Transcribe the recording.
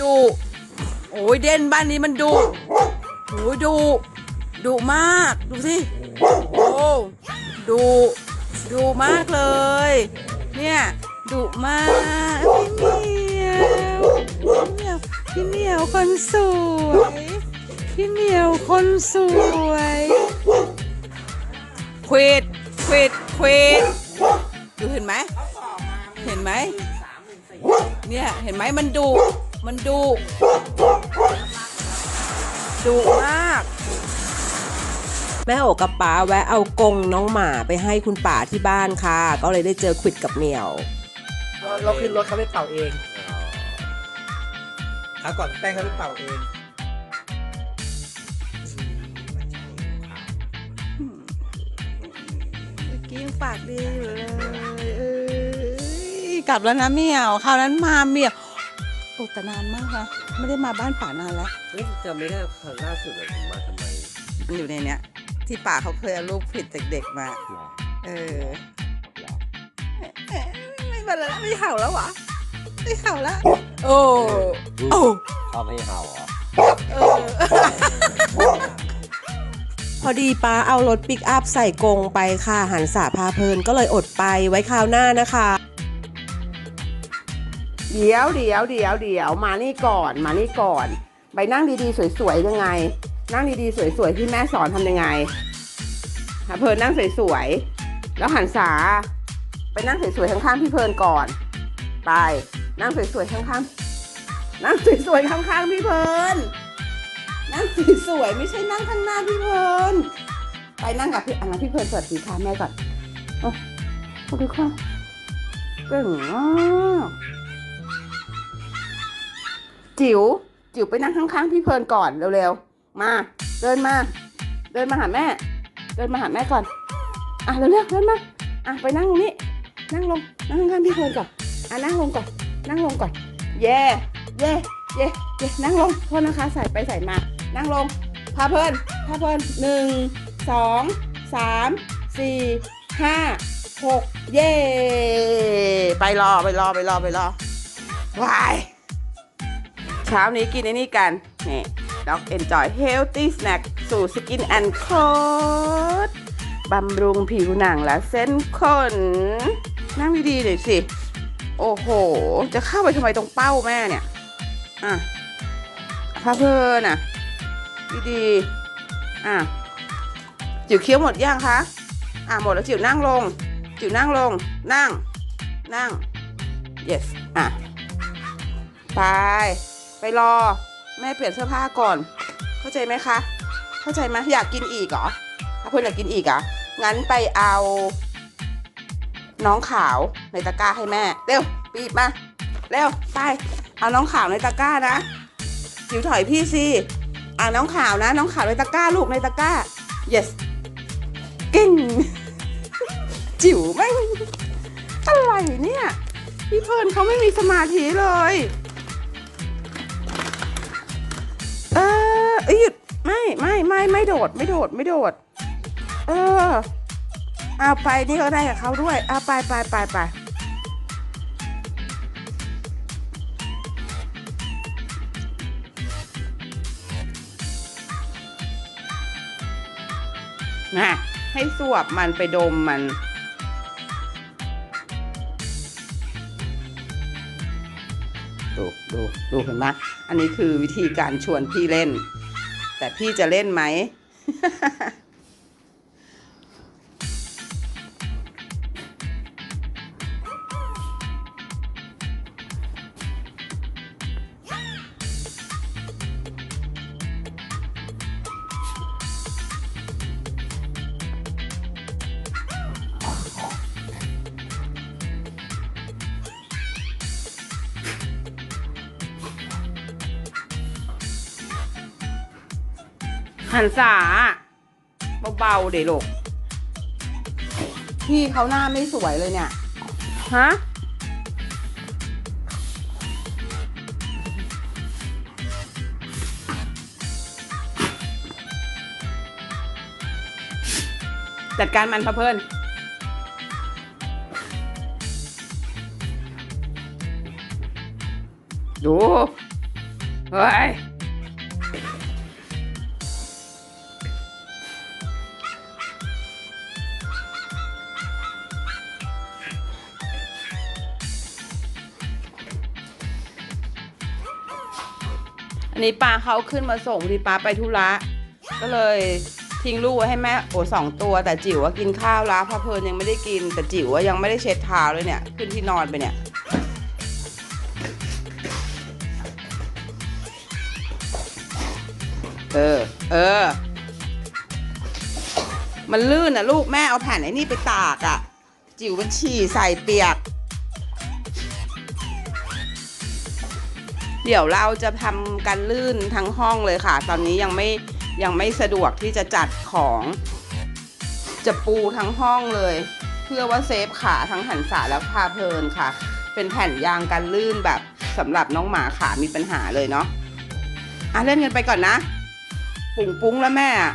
ดุโอ้ยเด่นบ้านนี้มันดุโอ้ยดุดุมาก ดูสิโอ้ดุดุมากเลย เนี่ยดุมากพี่เหมียวพี่เหมียวพี่เมียวคนสวยพี่เหมียวคนสวยควิดควิดควิดดูเห็นไหมเห็นไหมเนี่ยเห็นไหมมันดุ มันดุดุมาก แม่โอกับป๋าแวะเอากรงน้องหมาไปให้คุณป๋าที่บ้านค่ะ ก็เลยได้เจอควิดกับเหมียวเราเราขึ้นรถเขาไปเป่าเองขาก่อนแป้งเขาไปเป่าเองเมื่อกี้ยังปากดีอยู่เลยเอ้ยกลับแล้วนะเหมียวคราวนั้นมาเหมียวโอ้แต่นานมากนะไม่ได้มาบ้านป่านานแล้ว เฮ้ยจำไม่ได้ครั้งล่าสุดอะผมมาทำไมมันอยู่ในเนี้ย ที่ป่าเขาเคยเอาลูกผิดจากเด็กมา หรอเออหรอเอ๊ะไม่เป็นไรแล้วไม่เห่าแล้ววะไม่เห่าแล้ว โอ้โอ้ชอบให้เห่าเหรอเออ พอดีป้าเอารถปิกอัพใส่กรงไปค่ะหันสาพาเพลินก็เลยอดไปไว้คราวหน้านะคะ เดี๋ยวเดี๋ยวเดี๋ยวเดี๋ยวมานี่ก่อนมานี่ก่อน ไปนั่งดีๆ สวยๆยังไง นั่งดีๆ สวยๆที่แม่สอนทำยังไงเพลินนั่งสวยๆแล้วหันษาไปนั่งสวยๆข้างๆพี่เพลินก่อน ไปนั่งสวยๆข้างๆนั่งสวยๆข้างๆพี่เพลินนั่งสวยๆไม่ใช่นั่งข้างหน้าพี่เพลินไปนั่งกับพี่อันนั้นพี่เพลินสวัสดีค่ะแม่ก่อนโอ้สวัสดีค่ะเก่งมาก จิ๋วจิ๋วไปนั่งข้างๆพี่เพลินก่อนเร็วๆ มา เดินมา เดินมาหาแม่ เดินมาหาแม่ก่อน อะเร็วๆเดินมา อะไปนั่งตรงนี้ นั่งลง นั่งข้างๆพี่เพลินก่อน อะนั่งลงก่อน นั่งลงก่อน เย่เย่เย่เย่นั่งลงโทษนะคะใส่ไปใส่มา นั่งลง พาเพลิน พาเพลินหนึ่งสองสามสี่ห้าหกเย่ไปรอไปรอไปรอไปรอวาย เช้านี้กินไอ้นี่กัน นี่ Dog Enjoy Healthy Snack สูตร Skin and Coat บำรุงผิวหนังและเส้นขนนั่งดีๆหน่อยสิ โอ้โห จะเข้าไปทำไมตรงเป้าแม่เนี่ย อะพาเพลินอะ ดีๆอะจิ๋วเคี้ยวหมดยังคะ อะหมดแล้วจิ๋วนั่งลง จิ๋วนั่งลง นั่ง นั่ง yes อะ ไป ไปรอแม่เปลี่ยนเสื้อผ้าก่อน เข้าใจไหมคะ เข้าใจไหมอยากกินอีกเหรอถ้าเพื่อนอยากกินอีกอะงั้นไปเอา น้องขาวในตะกร้าให้แม่ เร็วปีบมา เร็วไป เอาน้องขาวในตะกร้านะจิ๋วถอยพี่สิอ่าน้องขาวนะ น้องขาวในตะกร้าลูกในตะกร้า yes เก่ง จิ๋วไม่อะไรเนี่ย พี่เพิร์นเขาไม่มีสมาธิเลย เอ้ยหยุดไม่ไม่ไม่ไม่โดดไม่โดดไม่โดด เออเอาไปนี่ก็ได้กับเขาด้วยเอาไปไปไปไปนะให้สวบมันไปดมมัน ดูดูดูเห็นไหมอันนี้คือวิธีการชวนพี่เล่น แต่พี่จะเล่นไหม หันษาเบาๆเดี๋ยวลูกพี่เขาหน้าไม่สวยเลยเนี่ย ฮะ จัดการมันพะเพิ่นดู เฮ้ย นนี้ปลาเขาขึ้นมาส่งที่ปลาไปธุระก็เลยทิ้งลูกไว้ให้แม่โอ้สองตัวแต่จิ๋วว่ากินข้าวแล้วพาเพลินยังไม่ได้กิน แต่จิ๋วว่ายังไม่ได้เช็ดเท้าเลยเนี่ยขึ้นที่นอนไปเนี่ยเออ เออ มันลื่นนะลูกแม่เอาแผ่นไอ้นี่ไปตากอะ่ะ จิ๋วมันฉี่ใส่เปียก เดี๋ยวเราจะทำการลื่นทั้งห้องเลยค่ะ ตอนนี้ยังไม่ยังไม่สะดวกที่จะจัดของ จะปูทั้งห้องเลย เพื่อว่าเซฟขาทั้งหันษาและพาเพลินค่ะ เป็นแผ่นยางกันลื่นแบบสำหรับน้องหมาขามีปัญหาเลยเนาะอะเล่นกันไปก่อนนะ ปุ้งปุ้งแล้วแม่อะ